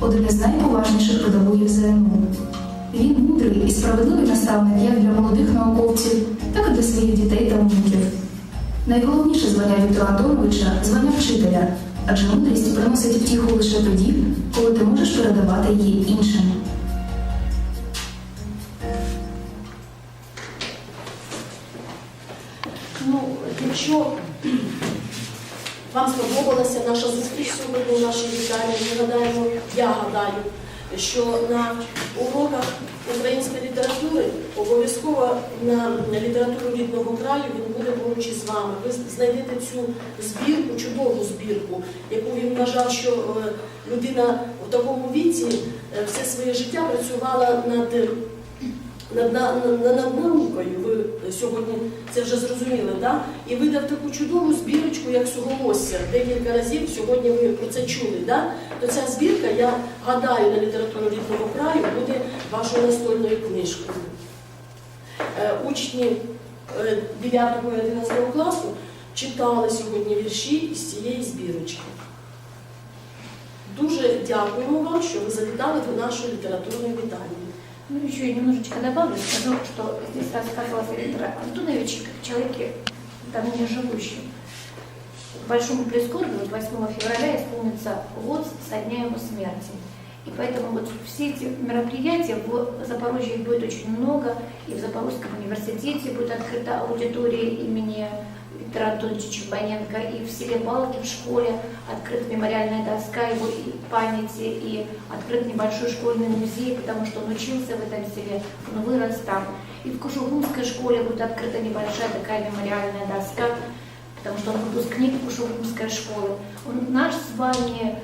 один із найповажніших педагогів ЗНУ. Він мудрий і справедливий наставник як для молодих науковців, так і для своїх дітей та онуків. Найголовніше звання Віктора Антоновича звання вчителя, адже мудрість приносить втіху лише тоді, коли ти можеш передавати її іншим. Ну, якщо вам сподобалася наша зустріч сьогодні в нашій вітальні, ми гадаємо, я гадаю, що на уроках української літератури обов'язково на літературу рідного краю він буде поруч із вами. Ви знайдете цю збірку, чудову збірку, яку він вважав, що е, людина в такому віці е, все своє життя працювала над над, над, над, наукою. Ви сьогодні це вже зрозуміли, да? І видав таку чудову збірочку, як суголосся. Декілька разів сьогодні ви про це чули. Да? То ця збірка, я гадаю, на літературу рідного краю буде вашою настольною книжкою. Е, Учні е, 9 і 11 класу читали сьогодні вірші із цієї збірочки. Дуже дякуємо вам, що ви завітали до нашої літературної вітальні. Еще немножечко добавлю, скажу, что здесь рассказывался Виктор Антонович как человеке, не живущем. Большому прискорбию, вот 8 февраля исполнится год со дня его смерти. И поэтому вот все эти мероприятия в Запорожье их будет очень много, и в Запорожском университете будет открыта аудитория имени Виктора Анатольевича Чубаненко, и в селе Балки в школе открыта мемориальная доска его памяти, и открыт небольшой школьный музей, потому что он учился в этом селе, он вырос там. И в Кушугумской школе будет открыта небольшая такая мемориальная доска, потому что он выпускник Кушугумской школы. Он наш с вами